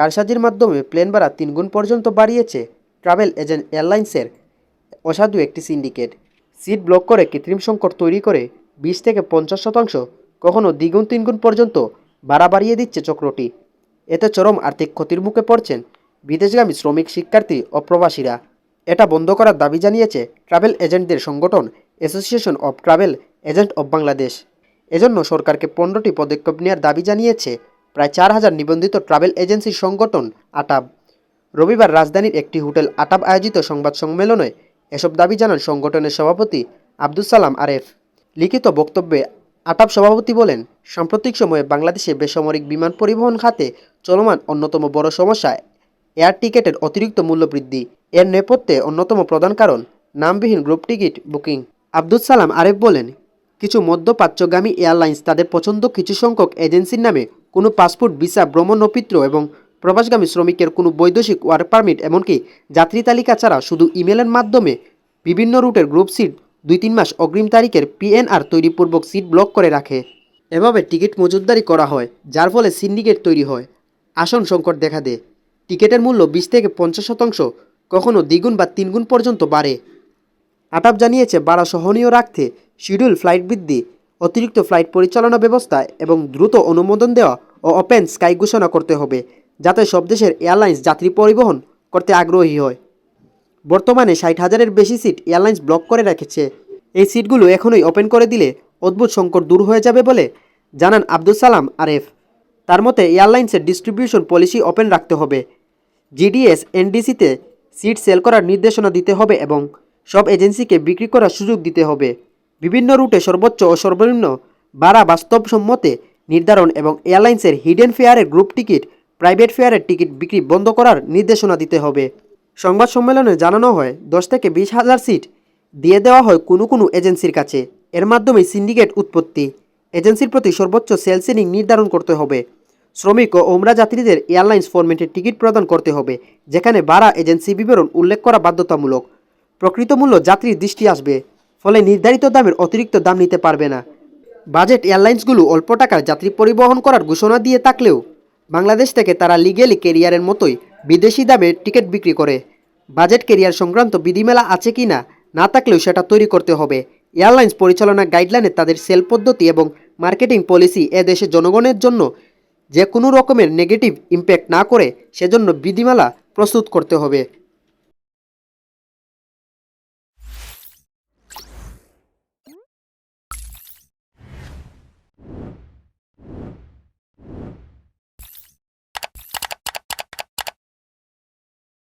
কারসাজির মাধ্যমে প্লেন ভাড়া তিনগুণ পর্যন্ত বাড়িয়েছে ট্রাভেল এজেন্ট এয়ারলাইন্সের। অসাধু একটি সিন্ডিকেট। সিট ব্লক করে কৃত্রিম সংকট তৈরি করে বিশ থেকে পঞ্চাশ শতাংশ কখনও দ্বিগুণ তিনগুণ পর্যন্ত ভাড়া বাড়িয়ে দিচ্ছে চক্রটি। এতে চরম আর্থিক ক্ষতির মুখে পড়ছেন বিদেশগামী শ্রমিক শিক্ষার্থী ও প্রবাসীরা। এটা বন্ধ করার দাবি জানিয়েছে ট্রাভেল এজেন্টদের সংগঠন association of travel agent of Bangladesh. এজন্য সরকারকে পনেরোটি পদক্ষেপ নেওয়ার দাবি জানিয়েছে প্রায় চার হাজার নিবন্ধিত ট্রাভেল এজেন্সির সংগঠন আটাব রবিবার রাজধানীর একটি হোটেল আটাব আয়োজিত সংবাদ সম্মেলনে এসব দাবি জানান সংগঠনের সভাপতি আব্দুল সালাম আরেফ। লিখিত বক্তব্যে আটাব সভাপতি বলেন, সাম্প্রতিক সময়ে বাংলাদেশে বেসামরিক বিমান পরিবহন খাতে চলমান অন্যতম বড় সমস্যা এয়ার টিকেটের অতিরিক্ত মূল্য বৃদ্ধি। এর নেপথ্যে অন্যতম প্রধান কারণ নামবিহীন group ticket booking. Abdul Salam Aref বলেন, কিছু মধ্যপ্রাচ্যগামী এয়ারলাইন্স তাদের পছন্দ কিছু সংখ্যক এজেন্সির নামে কোনো পাসপোর্ট, ভিসা, ভ্রমণ নপিত্র এবং প্রবাসগামী শ্রমিকের কোনো বৈদেশিক ওয়ার্ক পারমিট এমনকি যাত্রী তালিকা ছাড়া শুধু ইমেলের মাধ্যমে বিভিন্ন রুটের গ্রুপ সিট দুই তিন মাস অগ্রিম তারিখের পিএনআর তৈরিপূর্বক সিট ব্লক করে রাখে। এভাবে টিকিট মজুতদারি করা হয়, যার ফলে সিন্ডিকেট তৈরি হয়। আসন সংকট দেখা দেয়। টিকিটের মূল্য বিশ থেকে পঞ্চাশ শতাংশ কখনো দ্বিগুণ বা তিনগুণ পর্যন্ত বাড়ে। আটাপ জানিয়েছে বাড়া সহনীয় রাখতে শিডিউল ফ্লাইট বৃদ্ধি অতিরিক্ত ফ্লাইট পরিচালনা ব্যবস্থা এবং দ্রুত অনুমোদন দেওয়া ও ওপেন স্কাই ঘোষণা করতে হবে, যাতে সব দেশের এয়ারলাইন্স যাত্রী পরিবহন করতে আগ্রহী হয়। বর্তমানে ষাট হাজারের বেশি সিট এয়ারলাইন্স ব্লক করে রেখেছে। এই সিটগুলো এখনই ওপেন করে দিলে অদ্ভুত সংকট দূর হয়ে যাবে বলে জানান আব্দুল সালাম আরেফ। তার মতে, এয়ারলাইন্সের ডিস্ট্রিবিউশন পলিসি ওপেন রাখতে হবে। জিডিএস এনডিসিতে সিট সেল করার নির্দেশনা দিতে হবে এবং সব এজেন্সিকে বিক্রি করার সুযোগ দিতে হবে। বিভিন্ন রুটে সর্বোচ্চ ও সর্বনিম্ন ভাড়া বাস্তবসম্মতে নির্ধারণ এবং এয়ারলাইন্সের হিডেন ফেয়ারের গ্রুপ টিকিট, প্রাইভেট ফেয়ারের টিকিট বিক্রি বন্ধ করার নির্দেশনা দিতে হবে। সংবাদ সম্মেলনে জানানো হয়, দশ থেকে বিশ হাজার সিট দিয়ে দেওয়া হয় কোনো কোনো এজেন্সির কাছে। এর মাধ্যমে সিন্ডিকেট উৎপত্তি। এজেন্সির প্রতি সর্বোচ্চ সেল সিলিং নির্ধারণ করতে হবে। শ্রমিক ও ওমরা যাত্রীদের এয়ারলাইন্স ফরম্যাটের টিকিট প্রদান করতে হবে, যেখানে ভাড়া এজেন্সি বিবরণ উল্লেখ করা বাধ্যতামূলক। প্রকৃত মূল্য যাত্রীর দৃষ্টি আসবে। ফলে নির্ধারিত দামের অতিরিক্ত দাম নিতে পারবে না। বাজেট এয়ারলাইন্সগুলো অল্প টাকার যাত্রী পরিবহন করার ঘোষণা দিয়ে থাকলেও বাংলাদেশ থেকে তারা লিগেলি কেরিয়ারের মতোই বিদেশি দামে টিকিট বিক্রি করে। বাজেট কেরিয়ার সংক্রান্ত বিধিমেলা আছে কি না না থাকলেও সেটা তৈরি করতে হবে। এয়ারলাইন্স পরিচালনা গাইডলাইনে তাদের সেল পদ্ধতি এবং মার্কেটিং পলিসি এ দেশে জনগণের জন্য যে কোনো রকমের নেগেটিভ ইম্প্যাক্ট না করে সেজন্য বিধিমালা প্রস্তুত করতে হবে।